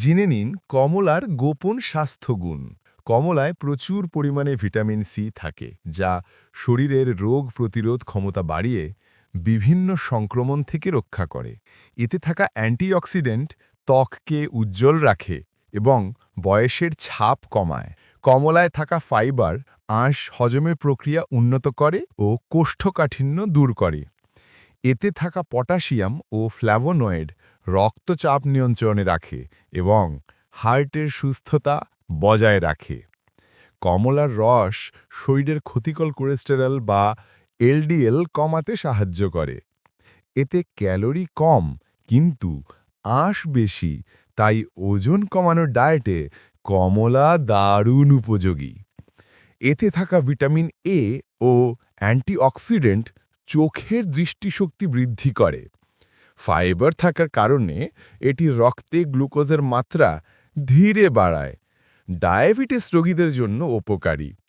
জেনে নিন কমলার গোপন স্বাস্থ্যগুণ। কমলায় প্রচুর পরিমাণে ভিটামিন সি থাকে, যা শরীরের রোগ প্রতিরোধ ক্ষমতা বাড়িয়ে বিভিন্ন সংক্রমণ থেকে রক্ষা করে। এতে থাকা অ্যান্টিঅক্সিডেন্ট ত্বককে উজ্জ্বল রাখে এবং বয়সের ছাপ কমায়। কমলায় থাকা ফাইবার, আঁশ হজমের প্রক্রিয়া উন্নত করে ও কোষ্ঠকাঠিন্য দূর করে। এতে থাকা পটাশিয়াম ও ফ্ল্যাভোনয়েড রক্তচাপ নিয়ন্ত্রণে রাখে এবং হার্টের সুস্থতা বজায় রাখে। কমলার রস শরীরের ক্ষতিকর কোলেস্টেরল বা এলডিএল কমাতে সাহায্য করে। এতে ক্যালোরি কম কিন্তু আঁশ বেশি, তাই ওজন কমানোর ডায়েটে কমলা দারুণ উপযোগী। এতে থাকা ভিটামিন এ ও অ্যান্টিঅক্সিডেন্ট চোখের দৃষ্টিশক্তি বৃদ্ধি করে। ফাইবার থাকার কারণে এটি রক্তে গ্লুকোজের মাত্রা ধীরে বাড়ায়। ডায়াবেটিস রোগীদের জন্য উপকারী।